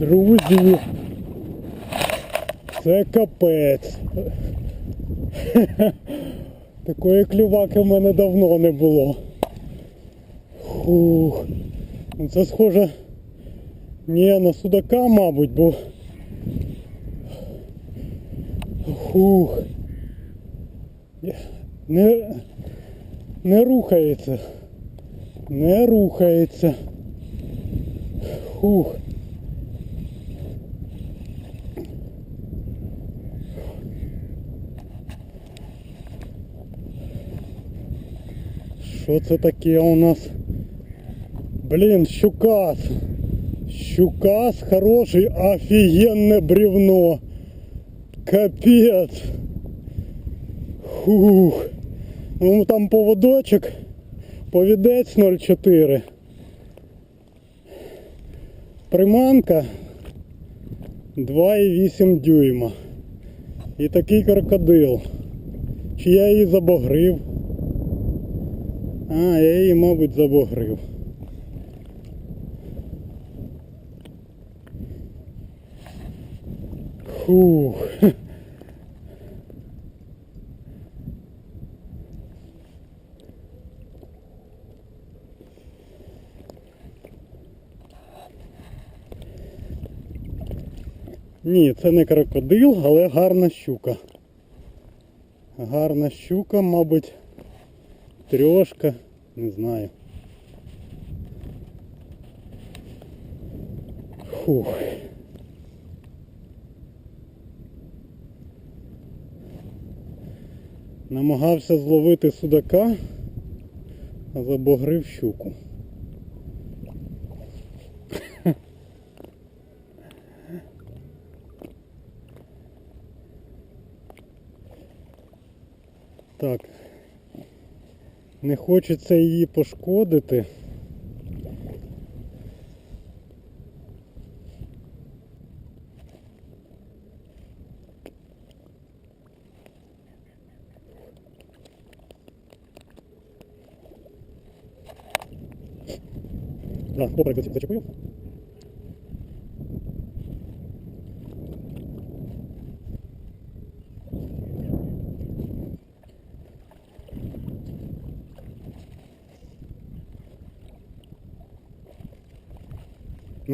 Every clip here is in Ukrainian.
Друзі, це капець. Такої клюваки в мене давно не було. Фух. Ну, Це схоже. Ні, на судака, мабуть, бо. Фух. Не, не рухається. Не рухається. Фух. Що це таке у нас? Блін, щукас. Щукас хороший, офігенне бревно. Капець. Фух. Ну там поводочок. Повідець 0,4. Приманка 2,8 дюйма. І такий крокодил. Чи я її забогрив? А, я її, мабуть, забогрив. Фух. Ні, це не крокодил, але гарна щука. Гарна щука, мабуть, трьошка, не знаю. Фух. Намагався зловити судака, а забогрив щуку. Так. Не хочеться її пошкодити. Да, поперек зачепив.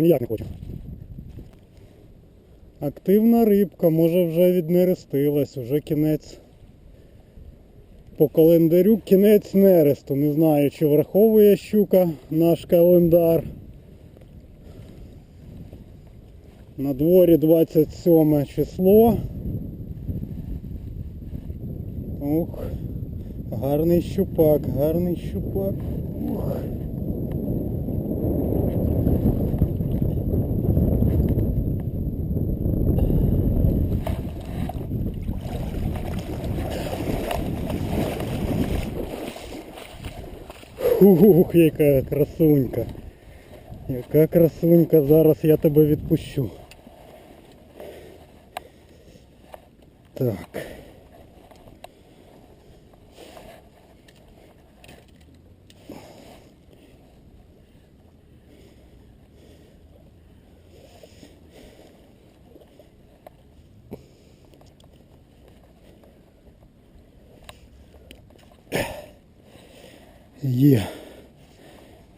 Ніяк не хочу. Активна рибка, може вже віднерестилась, вже кінець. По календарю кінець нересту. Не знаю, чи враховує щука наш календар. На дворі 27 число. Ух, гарний щупак, гарний щупак. Ух. Ух, яка красунька. Яка красунька, зараз я тебе відпущу. Так. Є.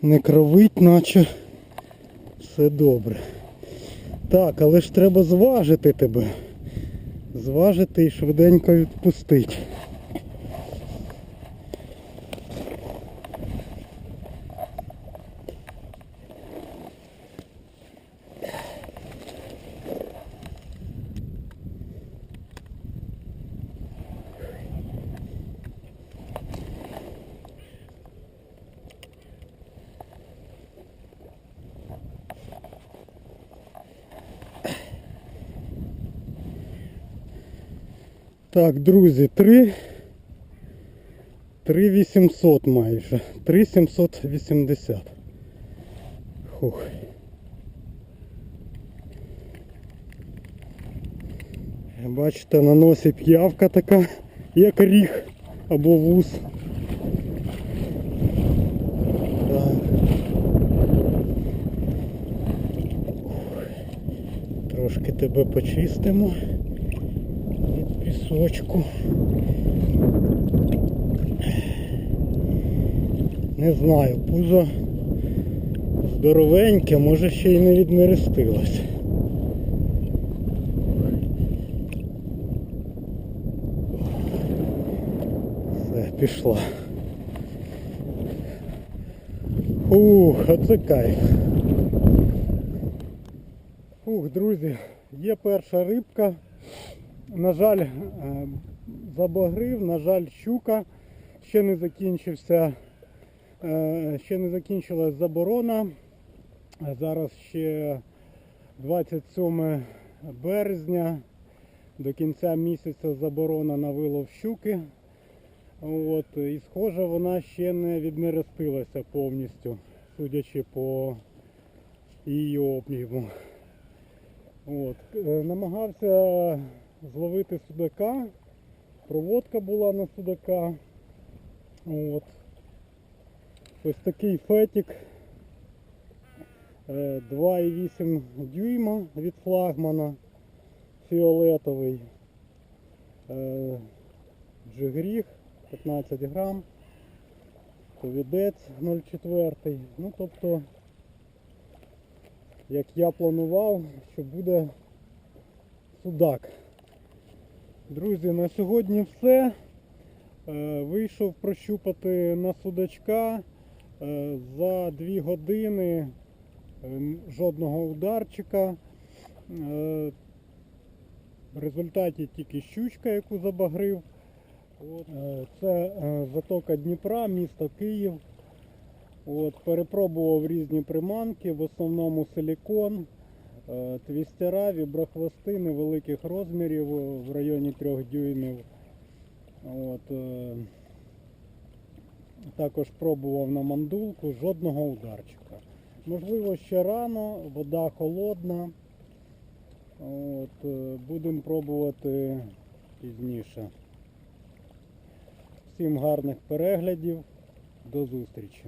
Не кровить, наче все добре. Так, але ж треба зважити тебе. Зважити і швиденько відпустити. Так, друзі, 3 3800 майже. 3780. Хух. Бачите, на носі п'явка така, як ріг або вуз. Трошки тебе почистимо пісочку. Не знаю, пузо здоровеньке, може ще й не віднерестилось. Все, пішла. Ух, оце кайф. Ух, друзі, є перша рибка. На жаль, е, забагрив, на жаль, щука. Ще не закінчився, е, ще не закінчилась заборона. Зараз ще 27 березня. До кінця місяця заборона на вилов щуки. От, і схоже, вона ще не віднерестилася повністю, судячи по її е, Намагався зловити судака. Проводка була на судака. От. Ось такий фетик. е, 2,8 дюйма від флагмана. Фіолетовий. Е, Джигріг 15 грам. Повідець 0,4. Ну тобто як я планував, що буде судак. Друзі, на сьогодні все. Е, Вийшов прощупати на судачка Е, за 2 години е, жодного ударчика. В результаті тільки щучка, яку забагрив. Це затока Дніпра, місто Київ. От, перепробував різні приманки, в основному силікон, твістера, віброхвости невеликих розмірів е, в районі 3 дюймів. От, е, також пробував на мандулку, жодного ударчика. Можливо, ще рано, вода холодна. От, е, будемо пробувати пізніше. Всім гарних переглядів. До зустрічі.